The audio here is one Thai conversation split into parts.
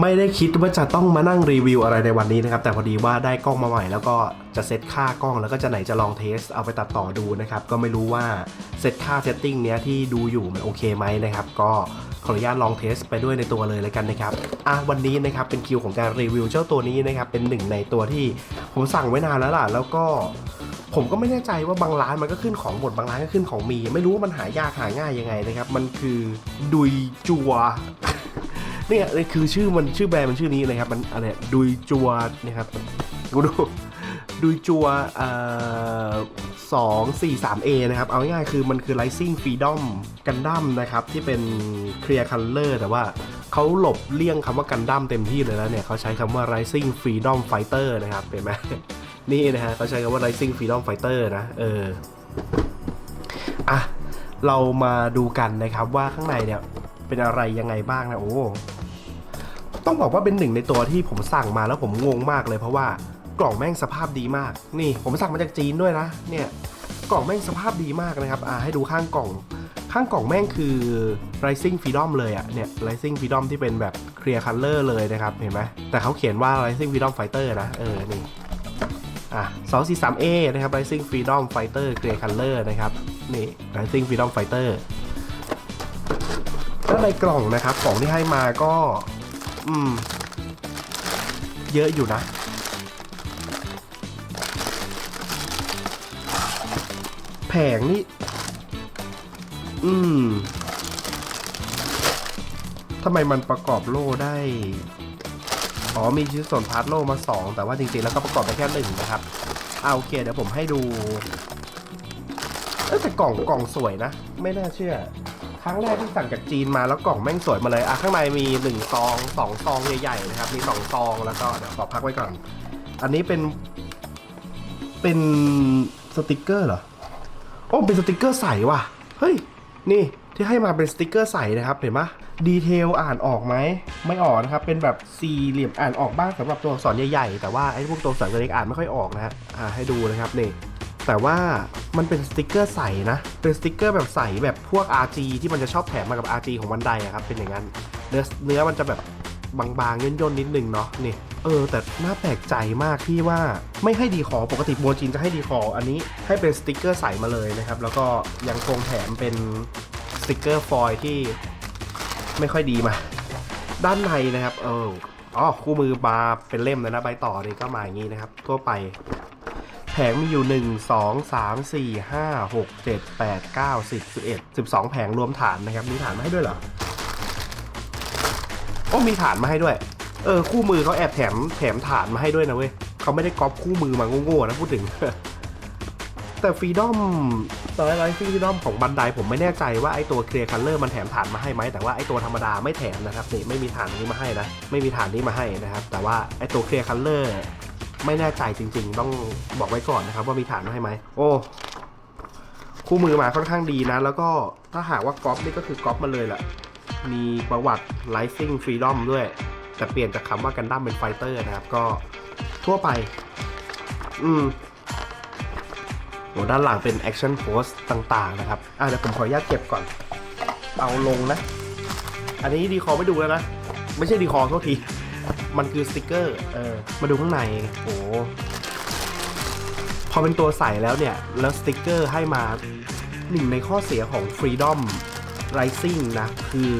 ไม่ได้คิดว่าจะต้องมานั่งรีวิวอะไรในวันนี้นะครับ แต่พอดีว่าได้กล้องมาใหม่แล้วก็จะเซตค่ากล้องแล้วก็จะไหนจะลองเทสเอาไปตัดต่อดูนะครับ ก็ไม่รู้ว่าเซตค่าเซตติ้งเนี้ยที่ดูอยู่มันโอเคไหมนะครับ ก็ขออนุญาตลองเทสไปด้วยในตัวเลยเลยกันนะครับอะวันนี้นะครับเป็นคิวของการรีวิวเจ้าตัวนี้นะครับ เป็นหนึ่งในตัวที่ผมสั่งไว้นานแล้วล่ะ แล้วก็ผมก็ไม่แน่ใจว่าบางร้านมันก็ขึ้นของหมดบางร้านก็ขึ้นของมี ไม่รู้ว่ามันหายากหาง่ายยังไงนะครับ มันคือดุยจัว เนี่ยนี่คือชื่อมันชื่อแบรนด์มันชื่อนี้นะครับ มันอะไรดุยจัวนะครับกูดูดุยจัวเอ่อสองสี่สามเอนะครับ เอาง่ายๆคือมันคือ Rising Freedom Gundam นะครับ ที่เป็น Clear Color แต่ว่าเขาหลบเลี่ยงคำว่ากันดั้มเต็มที่เลยแล้วเนี่ยเขาใช้คำว่า Rising Freedom Fighter นะครับเห็นไหมนี่นะฮะเขาใช้คำว่า Rising Freedom Fighter นะเอออะเรามาดูกันนะครับว่าข้างในเนี่ยเป็นอะไรยังไงบ้างนะ โอ้ ต้องบอกว่าเป็นหนึ่งในตัวที่ผมสั่งมาแล้วผมงงมากเลยเพราะว่ากล่องแม่งสภาพดีมาก นี่ผมสั่งมาจากจีนด้วยนะ เนี่ยกล่องแม่งสภาพดีมากนะครับอ่าให้ดูข้างกล่อง ข้างกล่องแม่งคือ Rising Freedom เลยอะเนี่ย Rising Freedom ที่เป็นแบบ Clear Color เลยนะครับเห็นไหมแต่เขาเขียนว่า Rising Freedom Fighter นะเออนี่อะ 243 A นะครับ Rising Freedom Fighter Clear Color นะครับ นี่ Rising Freedom Fighter แล้วในกล่องนะครับของที่ให้มาก็ อืม เยอะอยู่นะ แผงนี่ อืมทำไมมันประกอบโล่ได้ อ๋อ มีชิ้นส่วนพาร์ทโล่มา 2 แต่ว่าจริงๆ แล้วก็ประกอบได้แค่หนึ่งนะครับเอาโอเค เดี๋ยวผมให้ดูแต่กล่องกล่องสวยนะ ไม่น่าเชื่อ ครั้งแรกที่สั่งจากจีนมาแล้วกล่องแม่งสวยมาเลยอะข้างในมี1ซอง2ซองใหญ่ๆนะครับมี2ซองแล้วก็เดี๋ยวขอพักไว้ก่อน อันนี้เป็น เป็นสติกเกอร์เหรอโอ้เป็นสติกเกอร์ใสว่ะเฮ้ยนี่ที่ให้มาเป็นสติกเกอร์ใสนะครับเห็นปะดีเทลอ่านออกไหมไม่ออกนะครับเป็นแบบสี่เหลี่ยมอ่านออกบ้างสำหรับตัวอักษรใหญ่ๆแต่ว่าไอ้พวกตัวอักษรเล็กๆอ่านไม่ค่อยออกนะฮะอ่าให้ดูนะครับนี่ แต่ว่ามันเป็นสติกเกอร์ใสนะ เป็นสติกเกอร์แบบใสแบบพวก RG ที่มันจะชอบแถมมากับ RG ของวันไดอะครับ เป็นอย่างนั้น เนื้อเนื้อมันจะแบบบางๆย่นๆนิดนึงเนาะนี่เออ แต่น่าแปลกใจมากที่ว่าไม่ให้ดีคอปกติโบจินจะให้ดีคออันนี้ให้เป็นสติกเกอร์ใสมาเลยนะครับ แล้วก็ยังคงแถมเป็นสติกเกอร์ฟอยที่ไม่ค่อยดีมา ด้านในนะครับ เอออ๋อคู่มือมาเป็นเล่มเลยนะใบต่อนี่ก็มาอย่างนี้นะครับ ทั่วไป แผงมีอยู่ 1 2 3 4 5 6 7 8 9 10 11 12 แผงรวมฐานนะครับ มีฐานมาให้ด้วยเหรอ โอ้มีฐานมาให้ด้วย เออ คู่มือเขาแอบแถมแถมฐานมาให้ด้วยนะเว้ยเขาไม่ได้ก๊อปคู่มือมาโง่ๆนะพูดถึง แต่ฟรีดอมตอนแรกฟรีดอมของบันไดผมไม่แน่ใจว่าไอตัวเคลียร์คัลเลอร์มันแถมฐานมาให้ไหมแต่ว่าไอตัวธรรมดาไม่แถมนะครับนี่ไม่มีฐานนี้มาให้นะ ไม่มีฐานนี้มาให้นะครับ แต่ว่าไอตัวเคลียร์คัลเลอร์ ไม่แน่ใจจริง ๆ ต้องบอกไว้ก่อนนะครับ ว่ามีฐานให้ไหมโอ้คู่มือมาค่อนข้างดีนะ แล้วก็ถ้าหากว่าก๊อปนี่ก็คือก๊อปมาเลยแหละมีประวัติ Rising Freedom ด้วย แต่เปลี่ยนจากคำว่ากันดั้มเป็นไฟเตอร์นะครับ ก็ทั่วไป อืมโหด้านหลังเป็น Action Post ต่างๆนะครับ อะเดี๋ยวผมขออนุญาตเก็บก่อน เอาลงนะ อันนี้ดีคอไม่ดูแล้วนะ ไม่ใช่ดีคอโทษที มันคือสติกเกอร์เออมาดูข้างในโอ้พอเป็นตัวใส่แล้วเนี่ย แล้วสติกเกอร์ให้มาหนึ่งในข้อเสียของ Freedom Rising นะ คือ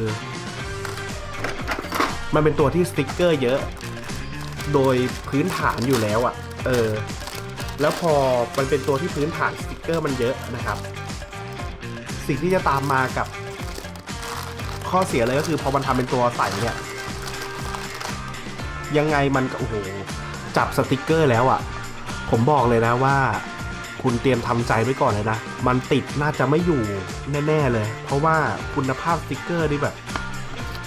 มันเป็นตัวที่สติกเกอร์เยอะ โดยพื้นฐานอยู่แล้วอะ่ะ เออ แล้วพอมันเป็นตัวที่พื้นฐานสติกเกอร์มันเยอะนะครับ สิ่งที่จะตามมากับข้อเสียเลยก็คือพอมันทำเป็นตัวใสเนี่ย ยังไงมันก็โอ้โหจับสติกเกอร์แล้วอะ่ะ ผมบอกเลยนะว่า คุณเตรียมทำใจไว้ก่อนเลยนะ มันติดน่าจะไม่อยู่แน่ ๆเลย เพราะว่าคุณภาพสติกเกอร์นี่แบบ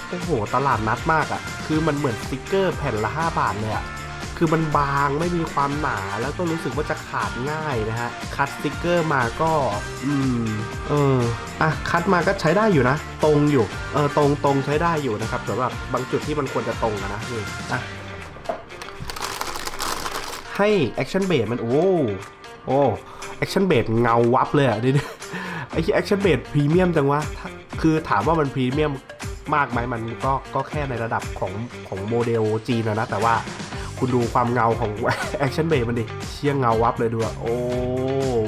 โอ้โหตลาดนัดมากอะ่ะ คือมันเหมือนสติกเกอร์แผ่นละ 5 บาทเลยอะ่ะคือมันบางไม่มีความหนาแล้วก็รู้สึกว่าจะขาดง่ายนะฮะ คัดสติกเกอร์มาก็ อืม เอออะคัดมาก็ใช้ได้อยู่นะ ตรงอยู่ เออตรงตรงใช้ได้อยู่นะครับสำหรับบางจุดที่มันควรจะตรงนะนี่อะ ให้แอคชั่นเบสมันโอ้โอ้แอคชั่นเบสเงาวับเลยอะนี่ไอ้แอคชั่นเบสพรีเมียมจังวะคือถามว่ามันพรีเมียมมากไหมมันก็ก็แค่ในระดับของของโมเดลจีนนะ แต่ว่าคุณดูความเงาของแอคชั่นเบย์มันดิ เชี่ยงเงาวับเลยดูอะโอ้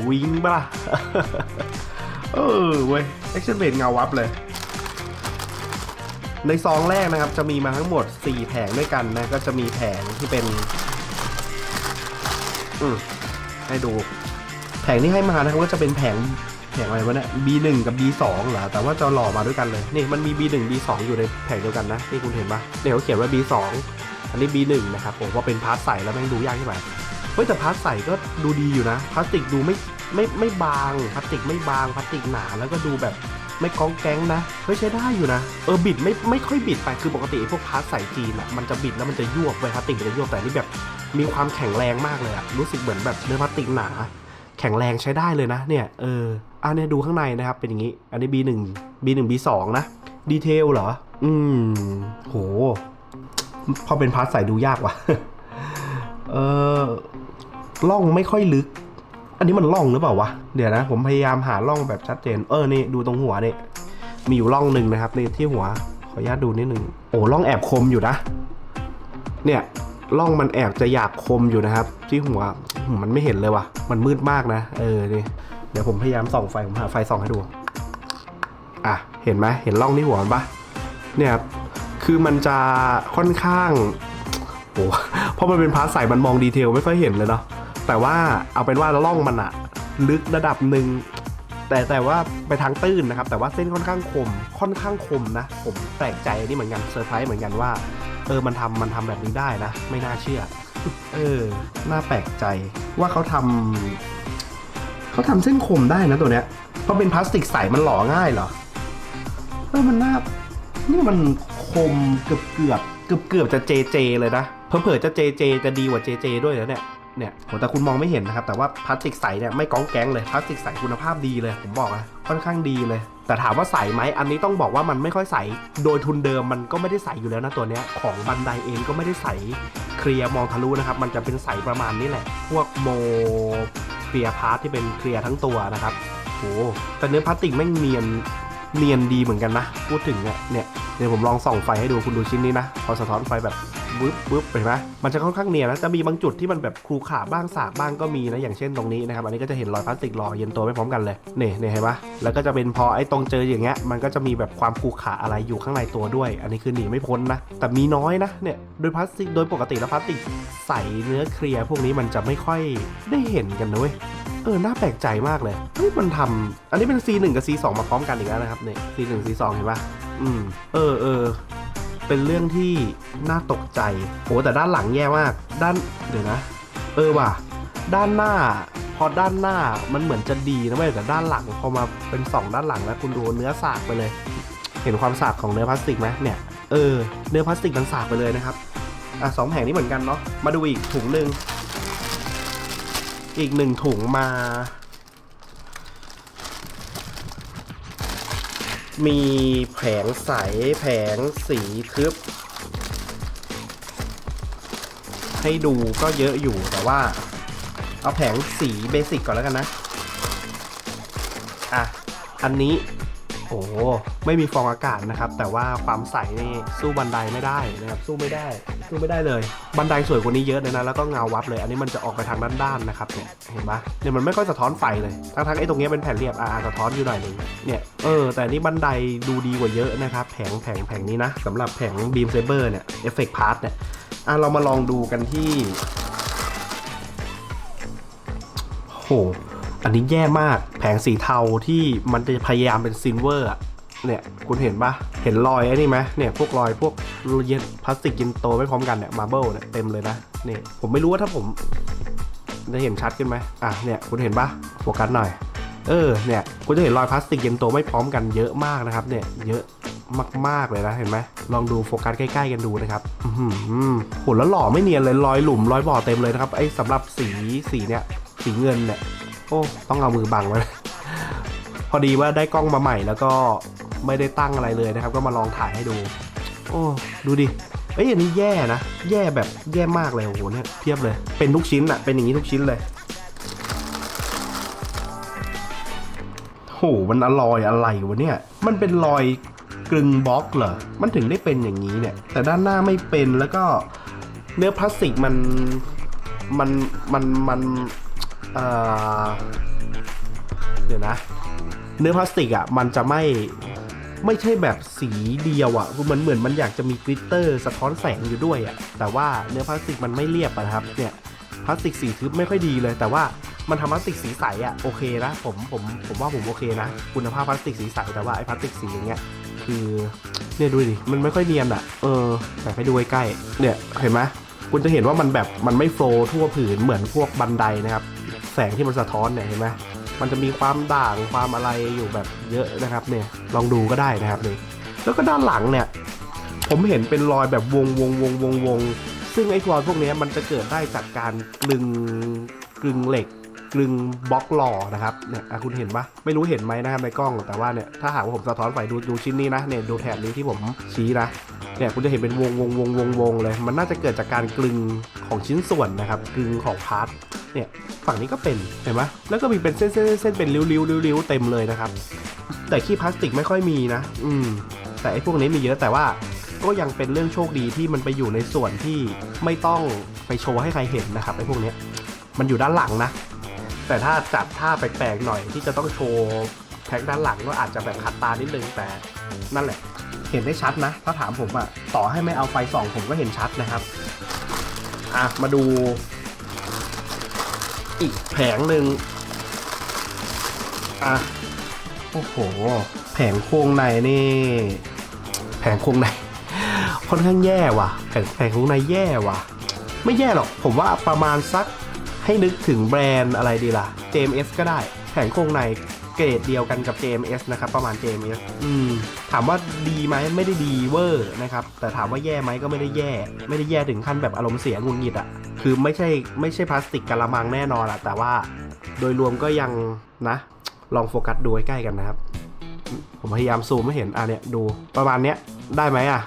วิงปะล่ะเออเว้ยแอคชั่นเบย์เงาวับเลย ในซองแรกนะครับ จะมีมาทั้งหมด 4 แผงด้วยกันนะ ก็จะมีแผงที่เป็น อืมให้ดู แผงที่ให้มานะครับก็จะเป็นแผงแผงอะไรวะเนี่ย B1 กับ B2 เหรอ แต่ว่าจะหล่อมาด้วยกันเลย นี่มันมี B1 B2 อยู่ในแผงเดียวกันนะ นี่คุณเห็นปะเนี่ยเขาเขียนว่า B2 อันนี้ B1 นะครับผมว่าเป็นพาร์ทใสแล้วแม่งดูยากใช่ไหมเฮ้ยแต่พาร์ทใสก็ดูดีอยู่นะ พลาสติกดูไม่ไม่ไม่บาง พลาสติกไม่บาง พลาสติกหนา แล้วก็ดูแบบไม่ก้องแก๊งนะเฮ้ยใช้ได้อยู่นะเออบิดไม่ไม่ค่อยบิดไปคือปกติพวกพาร์ทใสจีนอะมันจะบิดแล้วมันจะยวบไปพลาสติกมันจะยวบแต่นี่แบบ มีความแข็งแรงมากเลยอะรู้สึกเหมือนแบบเนื้อพลาสติกหนา แข็งแรงใช้ได้เลยนะ เนี่ย เอออันนี้ดูข้างในนะครับ เป็นอย่างนี้ อันนี้ B1 B1 B2 นะ ดีเทลเหรอ อืม โห พอเป็นพาร์ทใส่ดูยากว่ะ เออล่องไม่ค่อยลึก อันนี้มันล่องหรือเปล่าวะ เดี๋ยวนะ ผมพยายามหาล่องแบบชัดเจน เออ นี่ดูตรงหัวเนี่ย มีอยู่ล่องหนึ่งนะครับในที่หัว ขออนุญาตดูนิดหนึ่ง โอ้ล่องแอบคมอยู่นะ เนี่ย ล่องมันแอบจะหยาบคมอยู่นะครับ ที่หัวมันไม่เห็นเลยว่ะ มันมืดมากนะ เออนี่เดี๋ยวผมพยายามส่องไฟ ผมหาไฟส่องให้ดู อะ เห็นไหมเห็นล่องที่หัวมันปะเนี่ยครับคือมันจะค่อนข้างโอ้เพราะมันเป็นพาร์ทใสมันมองดีเทลไม่ค่อยเห็นเลยเนาะแต่ว่าเอาเป็นว่าล่องมันอะลึกระดับหนึ่งแต่แต่ว่าไปทางตื้นนะครับ แต่ว่าเส้นค่อนข้างคมค่อนข้างคมนะ ผมแปลกใจนี่เหมือนกันเซอร์ไพรส์เหมือนกันว่า เออมันทำมันทำแบบนี้ได้นะ ไม่น่าเชื่อ เออ น่าแปลกใจว่าเขาทำเขาทำเส้นคมได้นะตัวเนี้ยเพราะเป็นพลาสติกใสมันหล่อง่ายเหรอเออมันน่านี่มันคมเกือบเกือบเกือบเกือบจะเจเจเลยนะเผลอจะเจเจจะดีกว่าเจเจด้วยนะเนี่ย เนี่ยโหแต่คุณมองไม่เห็นนะครับ แต่ว่าพลาสติกใสเนี่ยไม่ก้องแก๊งเลยพลาสติกใสคุณภาพดีเลย ผมบอกนะค่อนข้างดีเลย แต่ถามว่าใสไหมอันนี้ต้องบอกว่ามันไม่ค่อยใส โดยทุนเดิมมันก็ไม่ได้ใสอยู่แล้วนะตัวเนี้ยของบันไดเองก็ไม่ได้ใสเคลียร์มองทะลุนะครับ มันจะเป็นใสประมาณนี้แหละ พวกโมเคลียร์พาร์ทที่เป็นเคลียร์ทั้งตัวนะครับโหแต่เนื้อพลาสติกแม่งเนียนเนียนดีเหมือนกันนะ พูดถึงเนี่ยเนี่ยเดี๋ยวผมลองส่องไฟให้ดูคุณดูชิ้นนี้นะพอสะท้อนไฟแบบ วึบวึบเห็นไหมมันจะค่อนข้างเนียนนะจะมีบางจุดที่มันแบบครูขาบ้างสากบ้างก็มีนะอย่างเช่นตรงนี้นะครับอันนี้ก็จะเห็นรอยพลาสติกรอเย็นตัวไม่พร้อมกันเลยเนี่ยเนี่ยเห็นปะแล้วก็จะเป็นพอไอ้ตรงเจออย่างเงี้ยมันก็จะมีแบบความครูขาอะไรอยู่ข้างในตัวด้วย อันนี้คือหนีไม่พ้นนะ แต่มีน้อยนะเนี่ยโดยพลาสติกโดยปกติแล้วพลาสติกใสเนื้อเคลียร์พวกนี้มันจะไม่ค่อยได้เห็นกันนะเว้ยเออ น่าแปลกใจมากเลยเฮ้ยมันทำอันนี้เป็น C1 กับ C2 มาพร้อมกันอีกแล้วนะครับเนี่ย C1 C2 เห็นปะอืม เออเออ เป็นเรื่องที่น่าตกใจโหแต่ด้านหลังแย่มาก ด้านเดี๋ยวนะ เออว่ะ ด้านหน้า พอด้านหน้ามันเหมือนจะดีนะเว้ยแต่ด้านหลังพอมาเป็นสองด้านหลังแล้วคุณดูเนื้อสากไปเลย เห็นความสากของเนื้อพลาสติกไหมเนี่ยเออเนื้อพลาสติกมันสากไปเลยนะครับอะสองแผงนี้เหมือนกันเนาะมาดูอีกถุงหนึ่งอีกหนึ่งถุงมา มีแผงใสแผงสีทึบ ให้ดูก็เยอะอยู่แต่ว่า เอาแผงสีเบสิกก่อนแล้วกันนะ อะ อันนี้ โอ้ไม่มีฟองอากาศนะครับ แต่ว่าความใสนี่สู้บันไดไม่ได้นะครับ สู้ไม่ได้ สู้ไม่ได้เลย บันไดสวยกว่านี้เยอะเลยนะ แล้วก็เงาวับเลย อันนี้มันจะออกไปทางด้านๆนะครับ เนี่ย เห็นปะเนี่ยมันไม่ค่อยสะท้อนไฟเลย ทั้งๆไอ้ตรงเนี้ยเป็นแผ่นเรียบอ่าสะท้อนอยู่หน่อยหนึงเนี่ย เออ แต่นนี่บันไดดูดีกว่าเยอะนะครับ แผงแผงแผงนี้นะสำหรับแผงบีมเซเบอร์เนี่ย เอฟเฟกต์พาร์ทเนี่ย อะเรามาลองดูกันที่ โห อันนี้แย่มาก แผงสีเทาที่มันจะพยายามเป็นซิลเวอร์อะ เนี่ยคุณเห็นปะเห็นรอยไอ้นี่ไหมเนี่ยพวกรอยพวกเย็นพลาสติกเย็นโตไม่พร้อมกันเนี่ยมาร์เบิลเนี่ยเต็มเลยนะเนี่ยผมไม่รู้ว่าถ้าผมจะเห็นชัดขึ้นไหมอะเนี่ยคุณเห็นปะโฟกัสหน่อย เออเนี่ยคุณจะเห็นรอยพลาสติกเย็นโตไม่พร้อมกันเยอะมากนะครับ เนี่ยเยอะมากๆเลยนะเห็นไหมลองดูโฟกัสใกล้ๆกันดูนะครับอือหือโหแล้วหล่อไม่เนียนเลยรอยหลุมรอยบ่อเต็มเลยนะครับไอ้สำหรับสีสีเนี่ยสีเงินเนี่ยโอ้ต้องเอามือบังไว้พอดีว่าได้กล้องมาใหม่แล้วก็ ไม่ได้ตั้งอะไรเลยนะครับ ก็มาลองถ่ายให้ดู โอ้ดูดิเอ้ยอันนี้แย่นะ แย่แบบแย่มากเลยโอ้โหเนี่ยเพียบเลยเป็นทุกชิ้นอะเป็นอย่างนี้ทุกชิ้นเลยโหมันอร่อยอะไรวะเนี่ย มันเป็นรอยกลึงบล็อกเหรอ มันถึงได้เป็นอย่างนี้เนี่ย แต่ด้านหน้าไม่เป็นแล้วก็เนื้อพลาสติกมันมันมันมันเอ่อเดี๋ยวนะ เนื้อพลาสติกอะมันจะไม่ ไม่ใช่แบบสีเดียวอะ่ะมันเหมือนมันอยากจะมีกลิตเตอร์สะท้อนแสงอยู่ด้วยอะ่ะแต่ว่าเนื้อพลาสติกมันไม่เรียบนะครับเนี่ยพลาสติกสีทึบไม่ค่อยดีเลย แต่ว่ามันทำพลาสติกสีใสอะ่ะโอเคนะผมผมผมว่าผมโอเคนะ คุณภาพพลาสติกสีใสแต่ว่าไอ้พลาสติกสีอย่างเงี้ยคือเนี่ยดูดิมันไม่ค่อยเนียนอะ่ะเออแต่ให้ดูใกล้ๆเนี่ยเห็นไหมคุณจะเห็นว่ามันแบบมันไม่โฟล์ทั่วผืนเหมือนพวกบันไดนะครับแสงที่มันสะท้อนเนี่ยเห็นไหม มันจะมีความด่างความอะไรอยู่แบบเยอะนะครับเนี่ยลองดูก็ได้นะครับนี่แล้วก็ด้านหลังเนี่ย ผมเห็นเป็นรอยแบบวงวงวงวงวงซึ่งไอ้รอยพวกนี้มันจะเกิดได้จากการกลึงกลึงเหล็กกลึงบล็อกหล่อนะครับเนี่ยคุณเห็นปะไม่รู้เห็นไหมนะครับในกล้องแต่ว่าเนี่ยถ้าหากว่าผมสะท้อนไฟดูดูชิ้นนี้นะเนี่ยดูแถบนี้ที่ผมชี้นะ เนี่ยคุณจะเห็นเป็นวงวงวงวงวงเลย มันน่าจะเกิดจากการกลึงของชิ้นส่วนนะครับกลึงของพาร์ทเนี่ยฝั่งนี้ก็เป็นเห็นไหมแล้วก็มีเป็นเส้นเส้นเส้นเป็นริ้วริ้วริ้วริ้วเต็มเลยนะครับ แต่ขี้พลาสติกไม่ค่อยมีนะ อืม แต่ไอ้พวกนี้มีเยอะแต่ว่าก็ยังเป็นเรื่องโชคดีที่มันไปอยู่ในส่วนที่ไม่ต้องไปโชว์ให้ใครเห็นนะครับไอ้พวกนี้มันอยู่ด้านหลังนะแต่ถ้าจัดท่าแปลกๆหน่อยที่จะต้องโชว์แพ็กด้านหลังก็อาจจะแบบขัดตานิดนึงแต่นั่นแหละ เห็นได้ชัดนะ ถ้าถามผมอะต่อให้ไม่เอาไฟส่องผมก็เห็นชัดนะครับ อะ มาดู อีกแผงหนึ่งอะ โอ้โห แผงโครงในนี่ แผงโครงใน ค่อนข้างแย่ว่ะ แผงแผงโครงในแย่ว่ะ ไม่แย่หรอก ผมว่าประมาณสักให้นึกถึงแบรนด์อะไรดีล่ะ JMS ก็ได้ แผงโครงใน เกรดเดียวกันกับ JMS นะครับ ประมาณ JMS อืมถามว่าดีไหมไม่ได้ดีเวอร์นะครับ แต่ถามว่าแย่ไหมก็ไม่ได้แย่ ไม่ได้แย่ถึงขั้นแบบอารมณ์เสียงุนงิดอะ่ะ คือไม่ใช่ไม่ใช่พลาสติกกะละมังแน่นอนอะแต่ว่าโดยรวมก็ยังนะ ลองโฟกัสดูใกล้กันนะครับ ผมพยายามซูมให้เห็นอะเนี่ยดูประมาณเนี้ยได้ไหมอะ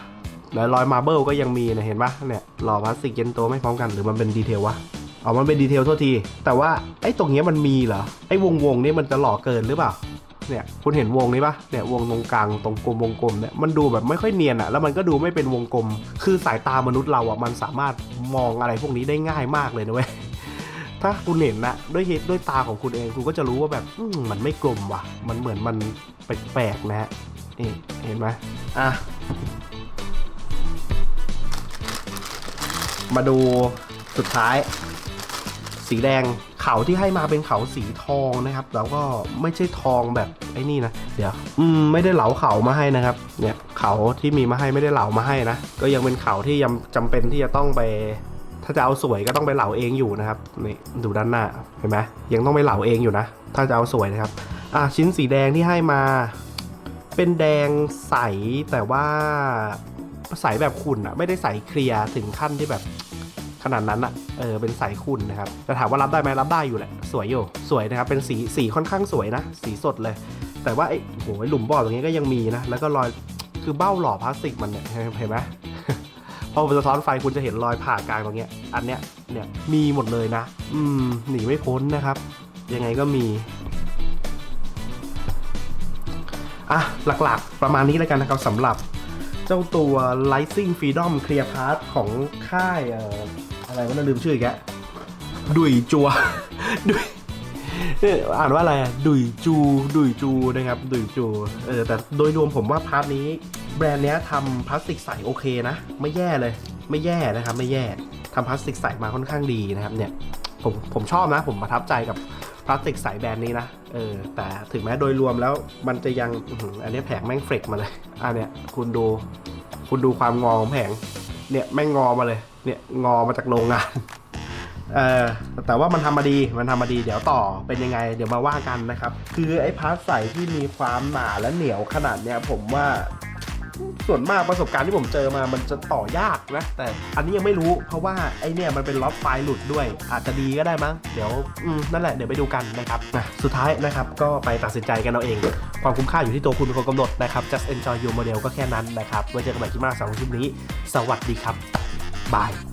แล้วรอยมาเบิลก็ยังมีนะเห็นปะเนี่ยหล่อพลาสติกเย็นโตไม่พร้อมกันหรือมันเป็นดีเทลวะ อ๋อมันเป็นดีเทลโทษที แต่ว่าไอ้ตรงเนี้ยมันมีเหรอ ไอ้วงวงนี้มันจะหล่อเกินหรือเปล่า เนี่ยคุณเห็นวงนี้ปะเนี่ยวงตรงกลางตรงกลมวงกลมเนี่ยมันดูแบบไม่ค่อยเนียนอะแล้วมันก็ดูไม่เป็นวงกลม คือสายตามนุษย์เราอะมันสามารถมองอะไรพวกนี้ได้ง่ายมากเลยนะเว้ยถ้าคุณเห็นนะด้วยเหตุด้วยตาของคุณเองคุณก็จะรู้ว่าแบบมมันไม่กลมว่ะ มันเหมือนมันแปลกๆนะฮะนี่เห็นไหมอะมาดูสุดท้าย สีแดงเขาที่ให้มาเป็นเขาสีทองนะครับ แล้วก็ไม่ใช่ทองแบบไอ้นี่นะ เดี๋ยว อืมไม่ได้เหลาเขามาให้นะครับ เนี่ยเขาที่มีมาให้ไม่ได้เหลามาให้นะ ก็ยังเป็นเขาที่ยังจำเป็นที่จะต้องไป ถ้าจะเอาสวยก็ต้องไปเหลาเองอยู่นะครับ นี่ดูด้านหน้าเห็นไหมยังต้องไปเหลาเองอยู่นะ ถ้าจะเอาสวยนะครับ อะชิ้นสีแดงที่ให้มา เป็นแดงใสแต่ว่าใสแบบขุ่นอะไม่ได้ใสเคลียร์ถึงขั้นที่แบบ ขนาดนั้นอะเออเป็นใสขุ่นะครับแต่ถามว่ารับได้ไหมรับได้อยู่แหละ สวยอยู่สวยนะครับเป็นสีสีค่อนข้างสวยนะ สีสดเลย แต่ว่าไอ้โหไอ้หลุมบ่อตรงนี้ก็ยังมีนะแล้วก็รอยคือเบ้าหล่อพลาสติกมันเนี่ยเห็นไหมพอมันสะท้อนไฟคุณจะเห็นรอยผ่ากลางตรงเนี้ย อันเนี้ยเนี่ยมีหมดเลยนะ อืมหนีไม่พ้นนะครับ ยังไงก็มีอะหลักๆ ประมาณนี้แล้วกันนะครับสำหรับเจ้าตัว Lightning Freedom Clear Path ของค่ายเอะไรวะน่าลืมชื่ออีกแล้วดุยจัวดุยเอ่ออ่านว่าอะไรดุยจูดุยจูนะครับดุยจูเออแต่โดยรวมผมว่าพาร์ทนี้ แบรนด์เนี้ยทำพลาสติกใสโอเคนะ ไม่แย่เลย ไม่แย่นะครับ ไม่แย่ทำพลาสติกใสมาค่อนข้างดีนะครับเนี่ยผมผมชอบนะ ผมประทับใจกับพลาสติกใสแบรนด์นี้นะเออแต่ถึงแม้โดยรวมแล้วมันจะยังอ,อันนี้แผงแม่งเฟรกมาเลยอะเนี่ยคุณดูคุณดูความงอของแผงเนี่ยแม่งงอมาเลย เนี่ยงอมาจากโรงงาน เออแต่ว่ามันทำมาดีมันทำมาดีเดี๋ยวต่อเป็นยังไง เดี๋ยวมาว่ากันนะครับ คือไอ้พลาสใสที่มีความหนาและเหนียวขนาดเนี้ยผมว่าส่วนมากประสบการณ์ที่ผมเจอมามันจะต่อยากนะ แต่อันนี้ยังไม่รู้เพราะว่าไอเนี่ยมันเป็นล็อตไฟล์หลุดด้วย อาจจะดีก็ได้มั้ง เดี๋ยวนั่นแหละเดี๋ยวไปดูกันนะครับนะสุดท้ายนะครับก็ไปตัดสินใจกันเอาเอง ความคุ้มค่าอยู่ที่ตัวคุณเป็นคนกำหนดนะครับ just enjoy your model ก็แค่นั้นนะครับไว้เจอกันใหม่ที่มาสำหรับคลิปนี้ สวัสดีครับ บาย